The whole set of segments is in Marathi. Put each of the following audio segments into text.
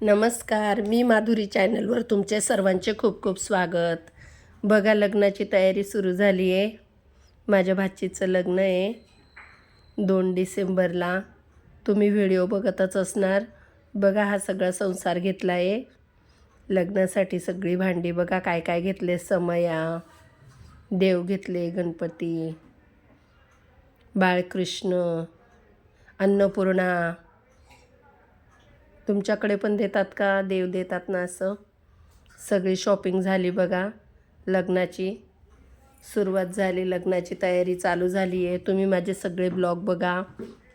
नमस्कार मी माधुरी चॅनलवर तुमचे सर्वांचे खूप खूप स्वागत. बघा लग्नाची तयारी सुरू झाली आहे माझ्या भाचीचं लग्न आहे. दोन डिसेंबरला तुम्ही व्हिडिओ बघतच असणार. बघा हा सगळा संसार घेतला आहे लग्नासाठी सगळी भांडी बघा काय काय घेतले? समया देव घेतले गणपती बाळकृष्ण अन्नपूर्णा तुमच्याकडे पण देतात का? देव देतात ना असं? सगळी शॉपिंग झाली बघा. लग्नाची सुरुवात झाली लग्नाची तयारी चालू झाली आहे. तुम्ही माझे सगळे ब्लॉग बघा.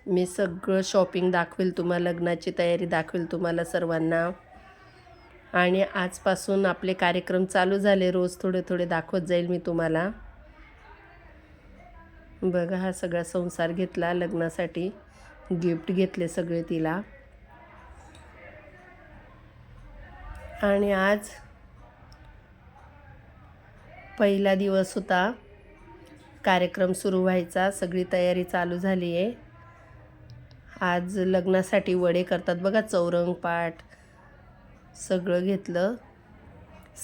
मी सगळं शॉपिंग दाखवेल तुम्हाला लग्नाची तयारी दाखवेल तुम्हाला सर्वांना. आणि आजपासून आपले कार्यक्रम चालू झाले. रोज थोडे थोडे दाखवत जाईल मी तुम्हाला. बघा हा सगळा संसार घेतला लग्नासाठी गिफ्ट घेतले सगळे तिला. आणि आज पहिला दिवस होता. कार्यक्रम सुरू व्हायचा. सगळी तयारी चालू झाली आहे आज लग्नासाठी वडे करतात. बघा चौरंग पाठ सगळं घेतलं.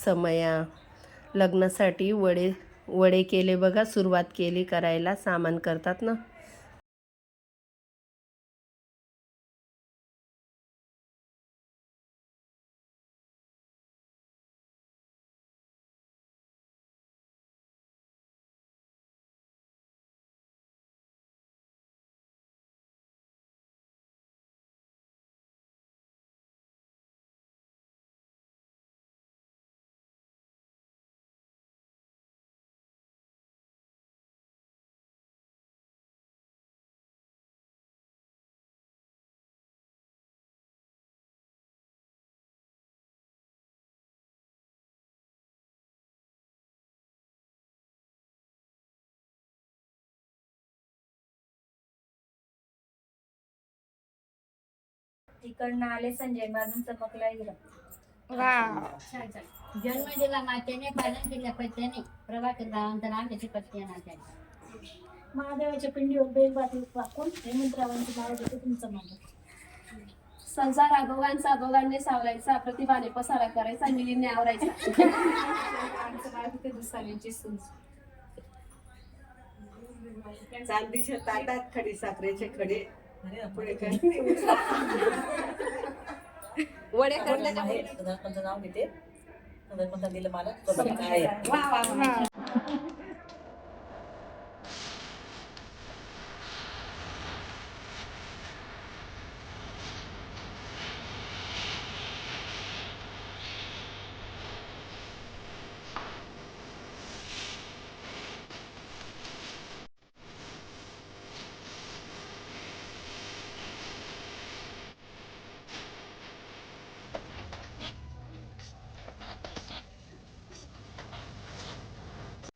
समया. लग्नासाठी वडे वडे केले बघा. सुरुवात केली करायला. सामान करतात ना. तिकडनं आले संजय बाजून चमकला हिरा. जन्म दिला मातेने पालन केल्या पत्याने प्रभाकर गावांतर आमच्या पत्नी नात्याने महादेवाच्या पिंडीवर बेलबाती वाकून हेमंतरावांची नाव देते तुमचं मान संसार अगोगांचा अगोगांनी सावरायचा प्रतिभाने पसारा करायचा मिलीने आवरायचा. आमचं बाळ तिथे दुसऱ्यांची सून. चांदीच्या ताटात खडी साखरेचे खडे. पुढे काय वडे करण्याच्या नाव घेते दिलं मला